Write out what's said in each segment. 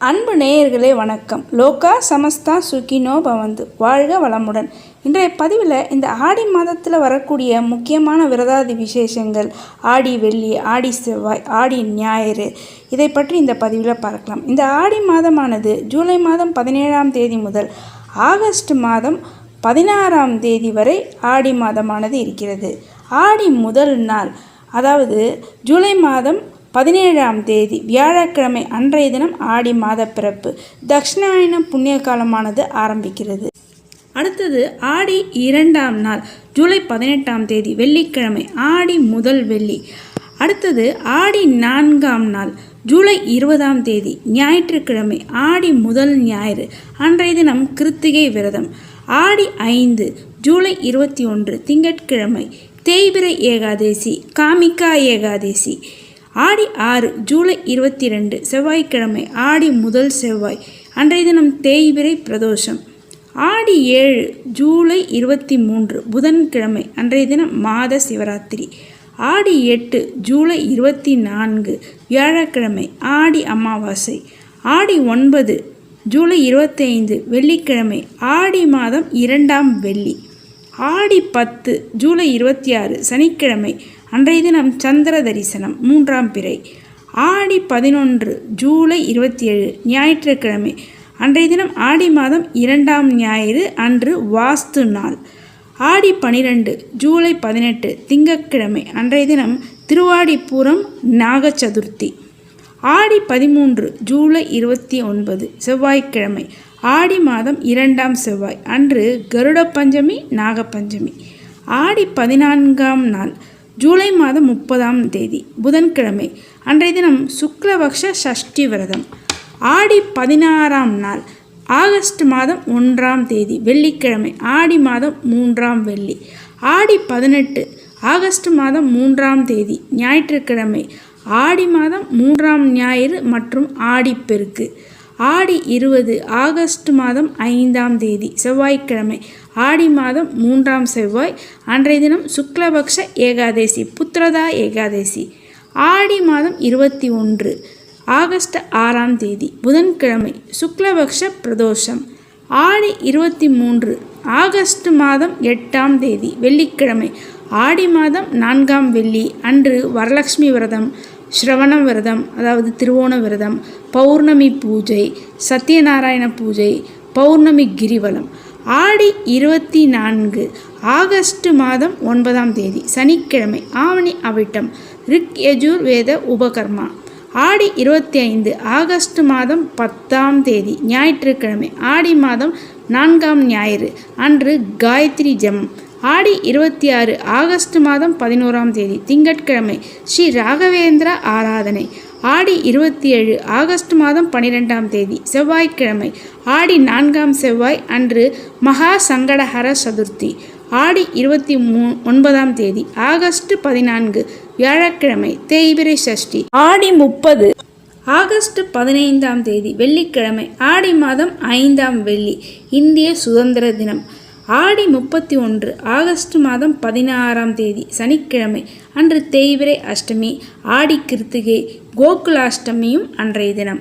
அன்பு நேயர்களே வணக்கம். லோகா சமஸ்தா சுகினோ பவந்து. வாழ்க வளமுடன். இன்றைய பதிவில் இந்த ஆடி மாதத்தில் வரக்கூடிய முக்கியமான விரதாதி விசேஷங்கள் ஆடி வெள்ளி ஆடி செவ்வாய் ஆடி ஞாயிறு இதை பற்றி இந்த பதிவில் பார்க்கலாம். இந்த ஆடி மாதமானது ஜூலை மாதம் பதினேழாம் தேதி முதல் ஆகஸ்ட் மாதம் பதினாறாம் தேதி வரை ஆடி மாதமானது இருக்கிறது. ஆடி முதல் நாள் அதாவது ஜூலை மாதம் பதினேழாம் தேதி வியாழக்கிழமை அன்றைய தினம் ஆடி மாத பிறப்பு. தக்ஷிணாயன புண்ணிய காலமானது ஆரம்பிக்கிறது. அடுத்தது ஆடி இரண்டாம் நாள் ஜூலை பதினெட்டாம் தேதி வெள்ளிக்கிழமை ஆடி முதல் வெள்ளி. அடுத்தது ஆடி நான்காம் நாள் ஜூலை இருபதாம் தேதி ஞாயிற்றுக்கிழமை ஆடி முதல் ஞாயிறு அன்றைய தினம் கிருத்திகை விரதம். ஆடி ஐந்து ஜூலை இருபத்தி ஒன்று திங்கட்கிழமை தேய்பிரை ஏகாதேசி காமிக்கா ஏகாதேசி. ஆடி ஆறு ஜூலை இருபத்தி ரெண்டு செவ்வாய்க்கிழமை ஆடி முதல் செவ்வாய் அன்றைய தினம் தேய்பிரை பிரதோஷம். ஆடி ஏழு ஜூலை இருபத்தி மூன்று புதன்கிழமை அன்றைய தினம் மாத சிவராத்திரி. ஆடி எட்டு ஜூலை இருபத்தி நான்கு வியாழக்கிழமை ஆடி அமாவாசை. ஆடி ஒன்பது ஜூலை இருபத்தைந்து வெள்ளிக்கிழமை ஆடி மாதம் இரண்டாம் வெள்ளி. ஆடி பத்து ஜூலை இருபத்தி ஆறு சனிக்கிழமை அன்றைய தினம் சந்திர தரிசனம் மூன்றாம் பிறை. ஆடி பதினொன்று ஜூலை இருபத்தி ஏழு ஞாயிற்றுக்கிழமை. அன்றைய தினம் ஆடி மாதம் இரண்டாம் ஞாயிறு அன்று வாஸ்து நாள். ஆடி பனிரெண்டு ஜூலை பதினெட்டு திங்கட்கிழமை. அன்றைய தினம் திருவாடிப்பூரம் நாக சதுர்த்தி ஆடி பதிமூன்று ஜூலை இருபத்தி ஒன்பது செவ்வாய்க்கிழமை. ஆடி மாதம் இரண்டாம் செவ்வாய் அன்று கருட பஞ்சமி நாகப்பஞ்சமி ஆடி பதினான்காம் நாள் ஜூலை மாதம் முப்பதாம் தேதி புதன்கிழமை அன்றைய தினம் சுக்லபக்ஷ சஷ்டி விரதம். ஆடி பதினாறாம் நாள் ஆகஸ்ட் மாதம் ஒன்றாம் தேதி வெள்ளிக்கிழமை ஆடி மாதம் மூன்றாம் வெள்ளி. ஆடி பதினெட்டு ஆகஸ்ட் மாதம் மூன்றாம் தேதி ஞாயிற்றுக்கிழமை ஆடி மாதம் மூன்றாம் ஞாயிறு மற்றும் ஆடிப்பெருக்கு ஆடி இருபது ஆகஸ்ட் மாதம் ஐந்தாம் தேதி செவ்வாய்க்கிழமை ஆடி மாதம் மூன்றாம் செவ்வாய். அன்றைய தினம் சுக்லபக்ஷ ஏகாதேசி புத்திரதா ஏகாதேசி. ஆடி மாதம் இருபத்தி ஒன்று ஆகஸ்ட் ஆறாம் தேதி புதன்கிழமை சுக்லபக்ஷ பிரதோஷம். ஆடி இருபத்தி மூன்று ஆகஸ்ட் மாதம் எட்டாம் தேதி வெள்ளிக்கிழமை. ஆடி மாதம் நான்காம் வெள்ளி அன்று வரலட்சுமி விரதம் ஸ்ரவண விரதம் அதாவது திருவோண விரதம் பௌர்ணமி பூஜை சத்யநாராயண பூஜை பௌர்ணமி கிரிவலம். ஆடி இருபத்தி நான்கு ஆகஸ்ட் மாதம் ஒன்பதாம் தேதி சனிக்கிழமை ஆவணி அவிட்டம் ரிக் யஜூர் வேத உபகர்மா. ஆடி இருபத்தி ஐந்து ஆகஸ்ட் மாதம் பத்தாம் தேதி ஞாயிற்றுக்கிழமை ஆடி மாதம் நான்காம் ஞாயிறு அன்று காயத்ரி ஜெமம். ஆடி இருபத்தி ஆறு ஆகஸ்ட் மாதம் பதினோராம் தேதி திங்கட்கிழமை ஸ்ரீ ராகவேந்திர ஆராதனை. ஆடி இருபத்தி ஏழு ஆகஸ்ட் மாதம் பன்னிரெண்டாம் தேதி செவ்வாய்க்கிழமை. ஆடி நான்காம் செவ்வாய் அன்று மகா சங்கடஹர சதுர்த்தி. ஆடி இருபத்தி மூ ஒன்பதாம் தேதி ஆகஸ்ட் பதினான்கு வியாழக்கிழமை தேய்பிரை சஷ்டி. ஆடி முப்பது ஆகஸ்ட் பதினைந்தாம் தேதி வெள்ளிக்கிழமை ஆடி மாதம் ஐந்தாம் வெள்ளி இந்திய சுதந்திர தினம். ஆடி முப்பத்தி ஒன்று ஆகஸ்ட் மாதம் பதினாறாம் தேதி சனிக்கிழமை அன்று தேய்விரை அஷ்டமி ஆடி கிருத்திகை கோகுலாஷ்டமியும் அன்றைய தினம்.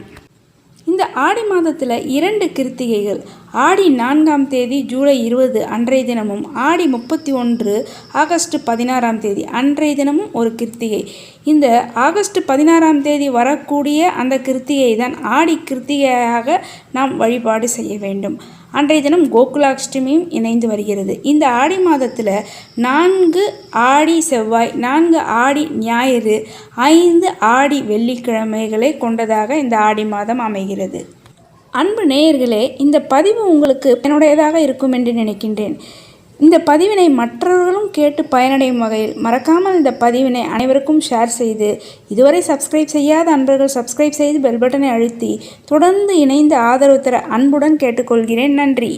இந்த ஆடி மாதத்தில் இரண்டு கிருத்திகைகள் ஆடி நான்காம் தேதி ஜூலை இருபது அன்றைய தினமும் ஆடி முப்பத்தி ஒன்று ஆகஸ்ட் பதினாறாம் தேதி அன்றைய தினமும் ஒரு கிருத்திகை. இந்த ஆகஸ்ட் பதினாறாம் தேதி வரக்கூடிய அந்த கிருத்திகை தான் ஆடி கிருத்திகையாக நாம் வழிபாடு செய்ய வேண்டும். அன்றைய தினம் கோகுலாஷ்டமியும் இணைந்து வருகிறது. இந்த ஆடி மாதத்தில் நான்கு ஆடி செவ்வாய் நான்கு ஆடி ஞாயிறு ஐந்து ஆடி வெள்ளிக்கிழமைகளை கொண்டதாக இந்த ஆடி மாதம் அமைகிறது. அன்பு நேயர்களே இந்த பதிவு உங்களுக்கு என்னுடையதாக இருக்கும் என்று நினைக்கின்றேன். இந்த பதிவினை மற்றவர்களும் கேட்டு பயனடையும் வகையில் மறக்காமல் இந்த பதிவினை அனைவருக்கும் ஷேர் செய்து இதுவரை சப்ஸ்கிரைப் செய்யாத அன்பர்கள் சப்ஸ்கிரைப் செய்து பெல் பட்டனை அழுத்தி தொடர்ந்து இணைந்து ஆதரவு தர அன்புடன் கேட்டுக்கொள்கிறேன். நன்றி.